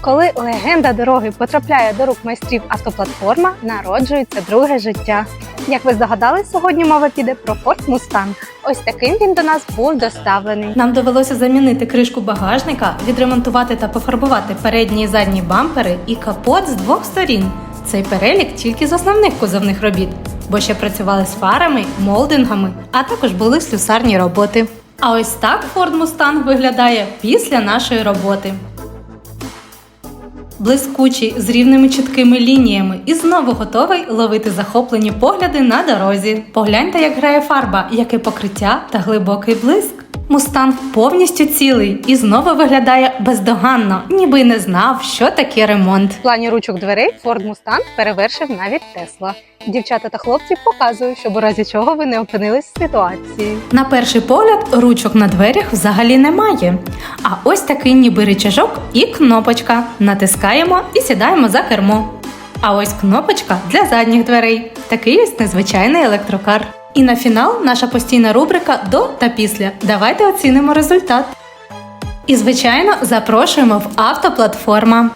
Коли легенда дороги потрапляє до рук майстрів автоплатформа, народжується друге життя. Як ви здогадались, сьогодні мова піде про Ford Mustang. Ось таким він до нас був доставлений. Нам довелося замінити кришку багажника, відремонтувати та пофарбувати передні і задні бампери і капот з двох сторін. Цей перелік тільки з основних кузовних робіт, бо ще працювали з фарами, молдингами, а також були слюсарні роботи. А ось так Ford Mustang виглядає після нашої роботи. Блискучий з рівними чіткими лініями і знову готовий ловити захоплені погляди на дорозі. Погляньте, як грає фарба, яке покриття та глибокий блиск. Мустанг повністю цілий і знову виглядає бездоганно, ніби й не знав, що таке ремонт. В плані ручок дверей Ford Mustang перевершив навіть Tesla. Дівчата та хлопці показують, щоб у разі чого ви не опинились в ситуації. На перший погляд ручок на дверях взагалі немає. А ось такий ніби рычажок і кнопочка. Натискаємо і сідаємо за кермо. А ось кнопочка для задніх дверей. Такий ось незвичайний електрокар. І на фінал наша постійна рубрика до та після. Давайте оцінимо результат. І, звичайно, запрошуємо в автоплатформа.